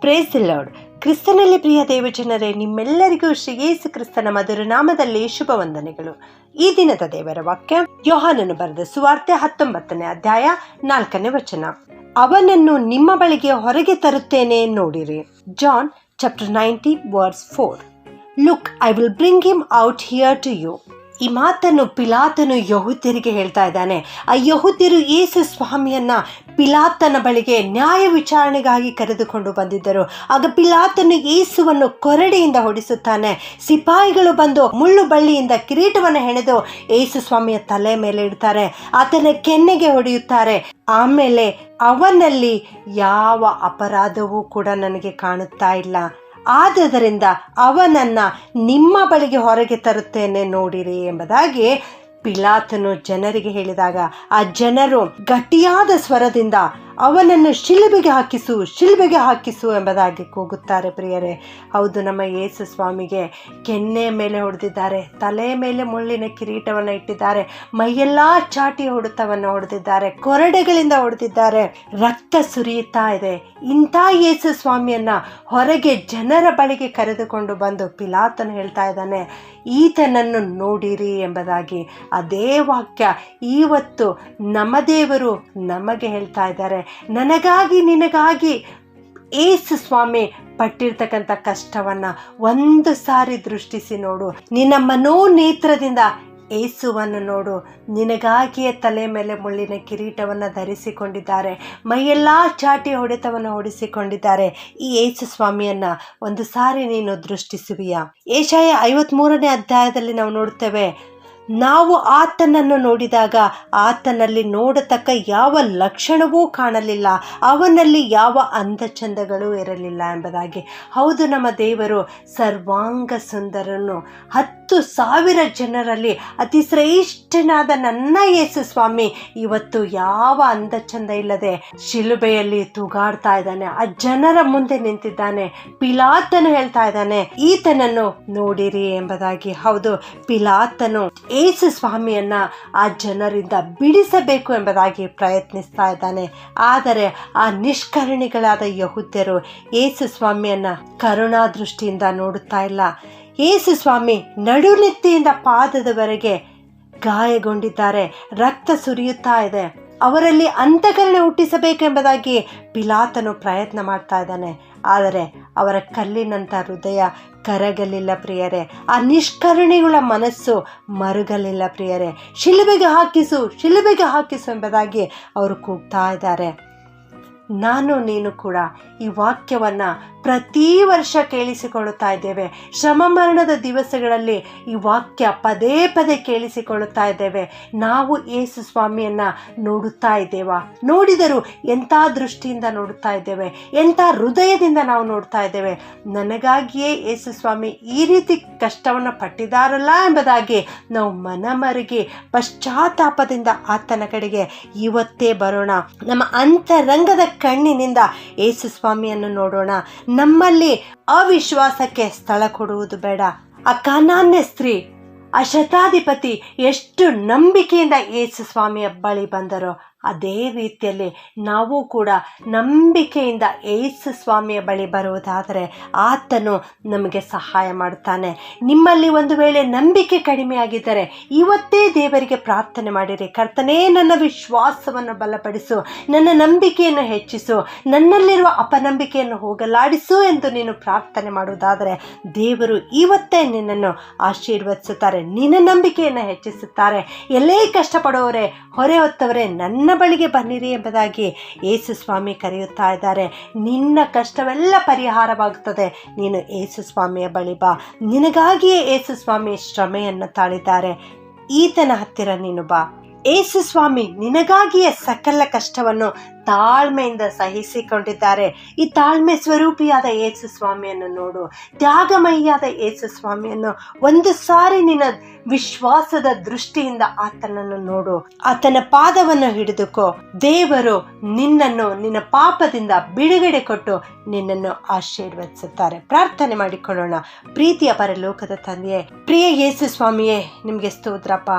Praise lord ಕ್ರಿಸ್ತನಲ್ಲಿ ಪ್ರಿಯ ದೇವಜನರೇ, ನಿಮ್ಮೆಲ್ಲರಿಗೂ ಶ್ರೀ ಯೇಸು ಕ್ರಿಸ್ತನ ಮಧುರ ನಾಮದಲ್ಲಿ ಶುಭ ವಂದನೆಗಳು. ಈ ದಿನದ ದೇವರ ವಾಕ್ಯ, ಯೋಹಾನನು ಬರೆದ ಸುವಾರ್ತೆ ಹತ್ತೊಂಬತ್ತನೇ ಅಧ್ಯಾಯ ನಾಲ್ಕನೇ ವಚನ. ಅವನನ್ನು ನಿಮ್ಮ ಬಳಿಗೆ ಹೊರಗೆ ತರುತ್ತೇನೆ ನೋಡಿರಿ. John chapter ninety verse four look I will bring him out here to you ಈ ಮಾತನ್ನು ಪಿಲಾತನು ಯಹುದ್ಯರಿಗೆ ಹೇಳ್ತಾ ಇದ್ದಾನೆ, ಆ ಯಹುದ್ಯರು ಯೇಸು ಸ್ವಾಮಿಯನ್ನ ಪಿಲಾತನ ಬಳಿಗೆ ನ್ಯಾಯ ವಿಚಾರಣೆಗಾಗಿ ಕರೆದುಕೊಂಡು ಬಂದಿದ್ದರು. ಆಗ ಪಿಲಾತನು ಯೇಸುವನ್ನು ಕೊರಡೆಯಿಂದ ಹೊಡಿಸುತ್ತಾನೆ. ಸಿಪಾಯಿಗಳು ಬಂದು ಮುಳ್ಳು ಬಳ್ಳಿಯಿಂದ ಕಿರೀಟವನ್ನು ಹೆಣೆದು ಯೇಸು ಸ್ವಾಮಿಯ ತಲೆ ಮೇಲೆ ಇಡ್ತಾರೆ. ಆತನ ಕೆನ್ನೆಗೆ ಹೊಡೆಯುತ್ತಾರೆ. ಆಮೇಲೆ ಅವನಲ್ಲಿ ಯಾವ ಅಪರಾಧವೂ ಕೂಡ ನನಗೆ ಕಾಣುತ್ತಾ ಇಲ್ಲ. ಆದುದರಿಂದ ಅವನನ್ನು ನಿಮ್ಮ ಬಳಿಗೆ ಹೊರಗೆ ತರುತ್ತೇನೆ ನೋಡಿರಿ ಎಂಬುದಾಗಿ ಪಿಲಾತನು ಜನರಿಗೆ ಹೇಳಿದಾಗ ಆ ಜನರು ಗಟ್ಟಿಯಾದ ಸ್ವರದಿಂದ ಅವನನ್ನು ಶಿಲುಬೆಗೆ ಹಾಕಿಸು ಶಿಲುಬೆಗೆ ಹಾಕಿಸು ಎಂಬುದಾಗಿ ಕೂಗುತ್ತಾರೆ ಪ್ರಿಯರೇ. ಹೌದು, ನಮ್ಮ ಯೇಸು ಸ್ವಾಮಿಗೆ ಕೆನ್ನೆ ಮೇಲೆ ಹೊಡೆದಿದ್ದಾರೆ, ತಲೆ ಮೇಲೆ ಮುಳ್ಳಿನ ಕಿರೀಟವನ್ನು ಇಟ್ಟಿದ್ದಾರೆ, ಮೈಯೆಲ್ಲ ಚಾಟಿ ಹೊಡೆತವನ್ನು ಹೊಡೆದಿದ್ದಾರೆ, ಕೊರಡೆಗಳಿಂದ ಹೊಡೆದಿದ್ದಾರೆ, ರಕ್ತ ಸುರಿಯುತ್ತಾ ಇದೆ. ಇಂಥ ಯೇಸು ಸ್ವಾಮಿಯನ್ನ ಹೊರಗೆ ಜನರ ಬಳಿಗೆ ಕರೆದುಕೊಂಡು ಬಂದು ಪಿಲಾತನ ಹೇಳ್ತಾ ಇದ್ದಾನೆ, ಈತನನ್ನು ನೋಡಿರಿ ಎಂಬುದಾಗಿ. ಅದೇ ವಾಕ್ಯ ಇವತ್ತು ನಮ್ಮ ದೇವರು ನಮಗೆ ಹೇಳ್ತಾ ಇದ್ದಾರೆ ನನಗಾಗಿ, ನಿನಗಾಗಿ ಏಸು ಸ್ವಾಮಿ ಪಟ್ಟಿರ್ತಕ್ಕಂಥ ಕಷ್ಟವನ್ನು ಒಂದು ಸಾರಿ ದೃಷ್ಟಿಸಿ ನೋಡು. ನಿನ್ನ ಮನೋನೇತ್ರದಿಂದ ಏಸುವನ್ನು ನೋಡು. ನಿನಗಾಗಿಯೇ ತಲೆ ಮೇಲೆ ಮುಳ್ಳಿನ ಕಿರೀಟವನ್ನು ಧರಿಸಿಕೊಂಡಿದ್ದಾರೆ. ಮೈಯೆಲ್ಲ ಚಾಟಿ ಹೊಡೆತವನ್ನು ಹೊಡಿಸಿಕೊಂಡಿದ್ದಾರೆ. ಈ ಏಸು ಸ್ವಾಮಿಯನ್ನ ಒಂದು ಸಾರಿ ನೀನು ದೃಷ್ಟಿಸುವಿಯಾ? ಏಷಾಯ ಐವತ್ಮೂರನೇ ಅಧ್ಯಾಯದಲ್ಲಿ ನಾವು ನೋಡ್ತೇವೆ ನಾವು ಆತನನ್ನು ನೋಡಿದಾಗ ಆತನಲ್ಲಿ ನೋಡತಕ್ಕ ಯಾವ ಲಕ್ಷಣವೂ ಕಾಣಲಿಲ್ಲ. ಅವನಲ್ಲಿ ಯಾವ ಅಂದಚಂದಗಳೂ ಇರಲಿಲ್ಲ ಎಂಬುದಾಗಿ. ಹೌದು, ನಮ್ಮ ದೇವರು ಸರ್ವಾಂಗ ಸುಂದರನು. ಹತ್ತು ಸಾವಿರ ಜನರಲ್ಲಿ ಅತಿ ಶ್ರೇಷ್ಠನಾದ ನನ್ನ ಯೇಸು ಸ್ವಾಮಿ ಇವತ್ತು ಯಾವ ಅಂದಚಂದ ಇಲ್ಲದೆ ಶಿಲುಬೆಯಲ್ಲಿ ತೂಗಾಡ್ತಾ ಇದ್ದಾನೆ. ಆ ಜನರ ಮುಂದೆ ನಿಂತಿದ್ದಾನೆ. ಪಿಲಾತನು ಹೇಳ್ತಾ ಇದ್ದಾನೆ, ಈತನನ್ನು ನೋಡಿರಿ ಎಂಬುದಾಗಿ. ಹೌದು, ಪಿಲಾತನು ಏಸು ಸ್ವಾಮಿಯನ್ನ ಆ ಜನರಿಂದ ಬಿಡಿಸಬೇಕು ಎಂಬುದಾಗಿ ಪ್ರಯತ್ನಿಸ್ತಾ ಇದ್ದಾನೆ. ಆದರೆ ಆ ನಿಷ್ಕರಣಿಗಳಾದ ಯಹುದ್ಯರು ಏಸು ಸ್ವಾಮಿಯನ್ನ ಕರುಣಾ ದೃಷ್ಟಿಯಿಂದ ನೋಡುತ್ತಾ ಇಲ್ಲ. ಏಸು ಸ್ವಾಮಿ ನಡುನೆತ್ತಿಯಿಂದ ಪಾದದವರೆಗೆ ಗಾಯಗೊಂಡಿದ್ದಾರೆ. ರಕ್ತ ಸುರಿಯುತ್ತಾ ಇದೆ. ಅವರಲ್ಲಿ ಅಂತಕರಣೆ ಹುಟ್ಟಿಸಬೇಕೆಂಬುದಾಗಿ ಪಿಲಾತನು ಪ್ರಯತ್ನ ಮಾಡ್ತಾ ಇದ್ದಾನೆ. ಆದರೆ ಅವರ ಕಲ್ಲಿನಂಥ ಹೃದಯ ಕರಗಲಿಲ್ಲ ಪ್ರಿಯರೇ. ಆ ನಿಷ್ಕರುಣಿಗಳ ಮನಸ್ಸು ಮರುಗಲಿಲ್ಲ ಪ್ರಿಯರೇ. ಶಿಲುಬೆಗೆ ಹಾಕಿಸು ಶಿಲುಬೆಗೆ ಹಾಕಿಸು ಎಂಬುದಾಗಿ ಅವರು ಕೂಗ್ತಾ ಇದ್ದಾರೆ. ನಾನು ನೀನು ಕೂಡ ಈ ವಾಕ್ಯವನ್ನು ಪ್ರತಿ ವರ್ಷ ಕೇಳಿಸಿಕೊಳ್ಳುತ್ತಾ ಇದ್ದೇವೆ. ಶ್ರಮ ಮರಣದ ದಿವಸಗಳಲ್ಲಿ ಈ ವಾಕ್ಯ ಪದೇ ಪದೇ ಕೇಳಿಸಿಕೊಳ್ಳುತ್ತಾ ಇದ್ದೇವೆ. ನಾವು ಯೇಸು ಸ್ವಾಮಿಯನ್ನು ನೋಡುತ್ತಾ ಇದ್ದೇವಾ? ನೋಡಿದರೂ ಎಂಥ ದೃಷ್ಟಿಯಿಂದ ನೋಡುತ್ತಾ ಇದ್ದೇವೆ? ಎಂಥ ಹೃದಯದಿಂದ ನಾವು ನೋಡ್ತಾ ಇದ್ದೇವೆ? ನನಗಾಗಿಯೇ ಯೇಸು ಸ್ವಾಮಿ ಈ ರೀತಿ ಕಷ್ಟವನ್ನು ಪಟ್ಟಿದಾರಲ್ಲ ಎಂಬುದಾಗಿ ನಾವು ಮನಮರಿಗೆ ಪಶ್ಚಾತ್ತಾಪದಿಂದ ಆತನ ಕಡೆಗೆ ಇವತ್ತೇ ಬರೋಣ. ನಮ್ಮ ಅಂತರಂಗದ ಕಣ್ಣಿನಿಂದ ಯೇಸು ಸ್ವಾಮಿಯನ್ನು ನೋಡೋಣ. ನಮ್ಮಲ್ಲಿ ಅವಿಶ್ವಾಸಕ್ಕೆ ಸ್ಥಳ ಕೊಡುವುದು ಬೇಡ. ಆ ಕಾನಾನ್ಯ ಸ್ತ್ರೀ, ಆ ಶತಾಧಿಪತಿ ಎಷ್ಟು ನಂಬಿಕೆಯಿಂದ ಯೇಸು ಸ್ವಾಮಿಯ ಬಳಿ ಬಂದರೋ ಅದೇ ರೀತಿಯಲ್ಲಿ ನಾವು ಕೂಡ ನಂಬಿಕೆಯಿಂದ ಏಸು ಸ್ವಾಮಿಯ ಬಳಿ ಬರುವುದಾದರೆ ಆತನು ನಮಗೆ ಸಹಾಯ ಮಾಡುತ್ತಾನೆ. ನಿಮ್ಮಲ್ಲಿ ಒಂದು ವೇಳೆ ನಂಬಿಕೆ ಕಡಿಮೆಯಾಗಿದ್ದರೆ ಇವತ್ತೇ ದೇವರಿಗೆ ಪ್ರಾರ್ಥನೆ ಮಾಡಿರಿ. ಕರ್ತನೇ, ನನ್ನ ವಿಶ್ವಾಸವನ್ನು ಬಲಪಡಿಸು, ನನ್ನ ನಂಬಿಕೆಯನ್ನು ಹೆಚ್ಚಿಸು, ನನ್ನಲ್ಲಿರುವ ಅಪನಂಬಿಕೆಯನ್ನು ಹೋಗಲಾಡಿಸು ಎಂದು ನೀನು ಪ್ರಾರ್ಥನೆ ಮಾಡುವುದಾದರೆ ದೇವರು ಇವತ್ತೇ ನಿನ್ನನ್ನು ಆಶೀರ್ವದಿಸುತ್ತಾರೆ, ನಿನ್ನ ನಂಬಿಕೆಯನ್ನು ಹೆಚ್ಚಿಸುತ್ತಾರೆ. ಎಲ್ಲೇ ಕಷ್ಟಪಡೋರೆ ಹೊರೆ ಹೊತ್ತವರೇ, ನನ್ನ ಬಳಿಗೆ ಬನ್ನಿರಿ ಎಂಬುದಾಗಿ ಏಸು ಸ್ವಾಮಿ ಕರೆಯುತ್ತಾ ಇದ್ದಾರೆ. ನಿನ್ನ ಕಷ್ಟವೆಲ್ಲ ಪರಿಹಾರವಾಗುತ್ತದೆ. ನೀನು ಏಸು ಸ್ವಾಮಿಯ ಬಳಿ ಬಾ. ನಿನಗಾಗಿಯೇ ಏಸು ಸ್ವಾಮಿ ಶ್ರಮೆಯನ್ನು ತಾಳಿದ್ದಾರೆ. ಈತನ ಹತ್ತಿರ ನೀನು ಬಾ. ಏಸು ಸ್ವಾಮಿ, ನಿನಗಾಗಿಯೇ ಸಕಲ ಕಷ್ಟವನ್ನು ತಾಳ್ಮೆಯಿಂದ ಸಹಿಸಿಕೊಂಡಿದ್ದಾರೆ. ಈ ತಾಳ್ಮೆ ಸ್ವರೂಪಿಯಾದ ಏಸು ಸ್ವಾಮಿಯನ್ನು ನೋಡು. ತ್ಯಾಗಮಯಿಯಾದ ಏಸು ಸ್ವಾಮಿಯನ್ನು ಒಂದು ಸಾರಿ ನಿನ್ನ ವಿಶ್ವಾಸದ ದೃಷ್ಟಿಯಿಂದ ಆತನನ್ನು ನೋಡು. ಆತನ ಪಾದವನ್ನು ಹಿಡಿದುಕೋ. ದೇವರು ನಿನ್ನನ್ನು ನಿನ್ನ ಪಾಪದಿಂದ ಬಿಡುಗಡೆ ಕೊಟ್ಟು ನಿನ್ನನ್ನು ಆಶೀರ್ವದಿಸುತ್ತಾರೆ. ಪ್ರಾರ್ಥನೆ ಮಾಡಿಕೊಳ್ಳೋಣ. ಪ್ರೀತಿಯ ಪರಲೋಕದ ತಂದೆಯೇ, ಪ್ರಿಯ ಯೇಸು ಸ್ವಾಮಿಯೇ, ನಿಮಗೆ ಸ್ತೋತ್ರಪ್ಪ.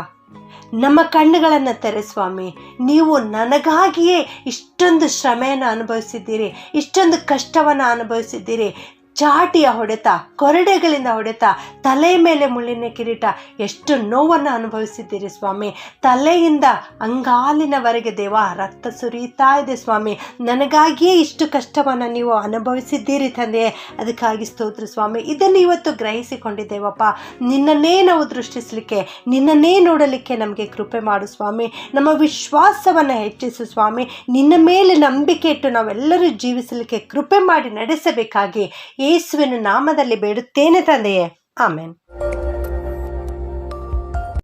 ನಮ್ಮ ಕಣ್ಣುಗಳನ್ನು ತೆರೆ ಸ್ವಾಮಿ ನೀವು ನನಗಾಗಿಯೇ ಇಷ್ಟೊಂದು ಶ್ರಮೆಯನ್ನು ಅನುಭವಿಸಿದ್ದೀರಿ ಇಷ್ಟೊಂದು ಕಷ್ಟವನ್ನು ಅನುಭವಿಸಿದ್ದೀರಿ. ಚಾಟಿಯ ಹೊಡೆತ, ಕೊರಡೆಗಳಿಂದ ಹೊಡೆತ, ತಲೆ ಮೇಲೆ ಮುಳ್ಳಿನ ಕಿರೀಟ, ಎಷ್ಟು ನೋವನ್ನು ಅನುಭವಿಸಿದ್ದೀರಿ ಸ್ವಾಮಿ? ತಲೆಯಿಂದ ಅಂಗಾಲಿನವರೆಗೆ ದೇವ ರಕ್ತ ಸುರಿಯುತ್ತಾ ಇದೆ ಸ್ವಾಮಿ. ನನಗಾಗಿಯೇ ಇಷ್ಟು ಕಷ್ಟವನ್ನು ನೀವು ಅನುಭವಿಸಿದ್ದೀರಿ ತಂದೆ ಅದಕ್ಕಾಗಿ ಸ್ತೋತ್ರ ಸ್ವಾಮಿ. ಇದನ್ನು ಇವತ್ತು ಗ್ರಹಿಸಿಕೊಂಡಿದ್ದೇವಪ್ಪ. ನಿನ್ನನ್ನೇ ನಾವು ದೃಷ್ಟಿಸಲಿಕ್ಕೆ, ನಿನ್ನನ್ನೇ ನೋಡಲಿಕ್ಕೆ ನಮಗೆ ಕೃಪೆ ಮಾಡು ಸ್ವಾಮಿ. ನಮ್ಮ ವಿಶ್ವಾಸವನ್ನು ಹೆಚ್ಚಿಸು ಸ್ವಾಮಿ. ನಿನ್ನ ಮೇಲೆ ನಂಬಿಕೆ ಇಟ್ಟು ನಾವೆಲ್ಲರೂ ಜೀವಿಸಲಿಕ್ಕೆ ಕೃಪೆ ಮಾಡಿ ನಡೆಸಬೇಕಾಗಿ. ಯೇಸುವಿನ ನಾಮದಲ್ಲಿ ಬೇಡುತ್ತೇನೆ ತಂದೆಯೇ. ಆಮೇನ್.